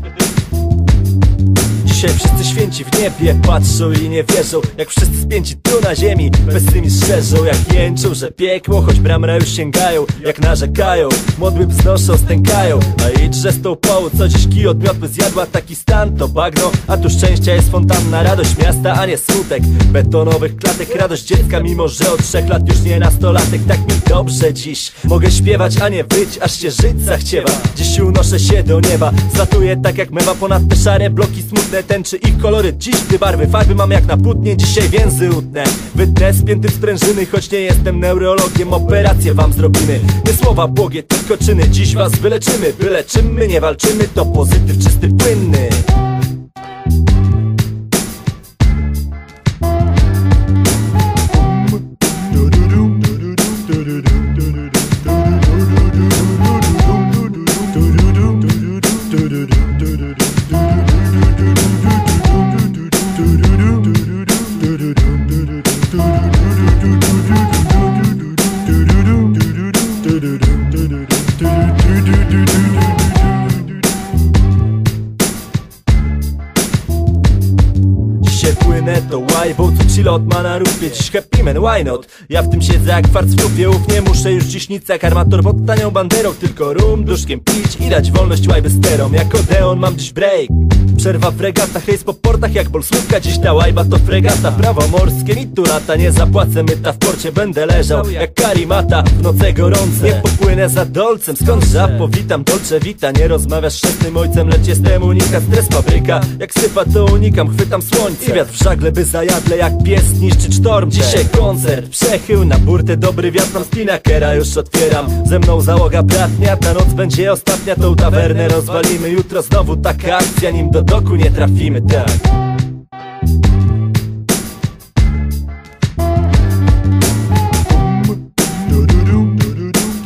the business. Dzisiaj wszyscy święci w niebie patrzą i nie wierzą Jak wszyscy spięci tu na ziemi. Pesymizm szerzą jak jęczą, że piekło Choć bramra już sięgają, jak narzekają. Modły wznoszą, stękają A idźże z tą połu, co dziś kij odmiotły zjadła Taki stan to bagno, a tu szczęścia jest fontanna Radość miasta, a nie smutek. Betonowych klatek, radość dziecka Mimo, że od trzech lat już nie nastolatek. Tak mi dobrze dziś. Mogę śpiewać, a nie wyć, aż się żyć zachciewa. Dziś unoszę się do nieba Zlatuję tak jak mewa. Ponad te szare bloki Smutne tęczy ich kolory. Dziś, gdy barwy farby mam jak na płótnie Dzisiaj więzy utnę. Wytnę spięty sprężyny Choć nie jestem neurologiem. Operację wam zrobimy. Nie słowa błogie, tylko czyny. Dziś was wyleczymy. Byle czym my nie walczymy To pozytyw czysty, płynny To łajbą, co chile od mana rupie. Dziś happy man, why not? Ja w tym siedzę jak fart w trupie Uf, nie muszę już dziś nic jak armator pod tanią banderą Tylko rum, duszkiem pić i dać wolność łajby sterom Jak Odeon mam dziś break Przerwa w regatach, rejs po portach jak bol słówka Dziś ta łajba to fregata, prawo morskie mi tu lata Nie zapłacę myta, w porcie będę leżał Jak karimata, w noce gorące. Nie popłynę za dolcem, skąd żab powitam Dolce wita, nie rozmawiasz z szesnym ojcem Lecz jestem unika, stres fabryka Jak sypa to unikam, chwytam słońce. I wiatr w żagle by zajadle jak pies niszczy sztorm Dzisiaj koncert, przechył na burtę Dobry wiatr mam spinakera już otwieram Ze mną załoga bratnia, ta noc będzie ostatnia Tą tawernę rozwalimy. Jutro znowu taka akcja, nim do do doku nie trafimy, tak do do do do do